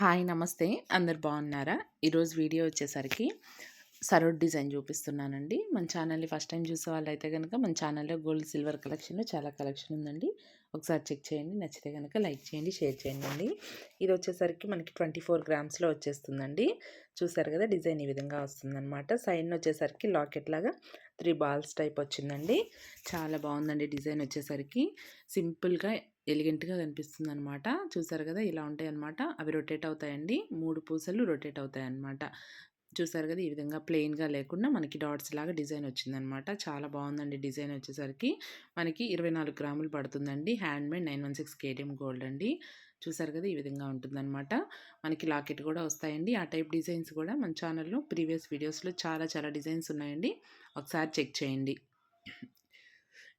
Hi నమస్తే అందరు బాగున్నారా? ఈరోజు వీడియో వచ్చేసరికి సరోడ్ డిజైన్ చూపిస్తున్నానండి. మన ఛానల్ని ఫస్ట్ టైం చూసే వాళ్ళు అయితే కనుక మన ఛానల్లో గోల్డ్ సిల్వర్ కలెక్షన్లో చాలా కలెక్షన్ ఉందండి. ఒకసారి చెక్ చేయండి. నచ్చితే కనుక లైక్ చేయండి షేర్ చేయండి అండి. ఇది వచ్చేసరికి మనకి ట్వంటీ ఫోర్ గ్రామ్స్లో వచ్చేస్తుందండి. చూసారు కదా డిజైన్ ఈ విధంగా వస్తుందన్నమాట. సైడ్ వచ్చేసరికి లాకెట్ లాగా త్రీ బాల్స్ టైప్ వచ్చిందండి. చాలా బాగుందండి డిజైన్ వచ్చేసరికి. సింపుల్గా ఎలిగెంట్గా కనిపిస్తుంది అనమాట చూసారు కదా ఇలా ఉంటాయి అనమాట అవి రొటేట్ అవుతాయండి. మూడు పూసలు రొటేట్ అవుతాయి అనమాట చూసారు కదా! ఈ విధంగా ప్లెయిన్గా లేకుండా మనకి డాట్స్ లాగా డిజైన్ వచ్చిందనమాట. చాలా బాగుందండి డిజైన్ వచ్చేసరికి. మనకి ఇరవై నాలుగు గ్రాములు పడుతుందండి. Handmade nine one six KTM gold అండి. చూసారు కదా! ఈ విధంగా ఉంటుందన్నమాట మనకి లాకెట్ కూడా వస్తాయండి. ఆ టైప్ డిజైన్స్ కూడా మన ఛానల్లో ప్రీవియస్ వీడియోస్లో చాలా చాలా డిజైన్స్ ఉన్నాయండి. ఒకసారి చెక్ చేయండి.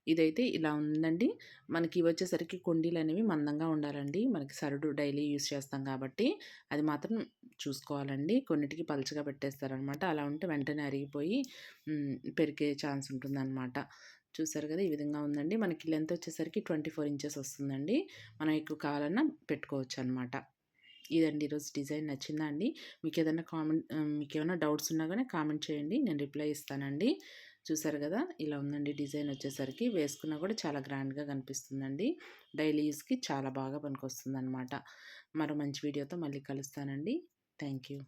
ఇదైతే ఇలా ఉందండి. మనకి వచ్చేసరికి కుండీలు అనేవి మందంగా ఉండాలండి. మనకి సరుడు డైలీ యూస్ చేస్తాం కాబట్టి. అది మాత్రం చూసుకోవాలండి. కొన్నిటికి పలుచగా పెట్టేస్తారనమాట. అలా ఉంటే వెంటనే అరిగిపోయి పెరిగే ఛాన్స్ ఉంటుందన్నమాట చూసారు కదా! ఈ విధంగా ఉందండి. మనకి లెంత్ వచ్చేసరికి ట్వంటీ ఫోర్ ఇంచెస్ వస్తుందండి. మనం ఎక్కువ కావాలన్నా పెట్టుకోవచ్చు అనమాట ఇదండి ఈరోజు డిజైన్ నచ్చిందా అండి? మీకు ఏదైనా కామెంట్ మీకు ఏమైనా డౌట్స్ ఉన్నా కానీ కామెంట్ చేయండి. నేను రిప్లై ఇస్తానండి. చూసారు కదా! ఇలా ఉందండి డిజైన్ వచ్చేసరికి. వేసుకున్నా కూడా చాలా గ్రాండ్గా కనిపిస్తుందండి. డైలీ యూస్కి చాలా బాగా పనికొస్తుంది అనమాట మరో మంచి వీడియోతో మళ్ళీ కలుస్తానండి. Thank you.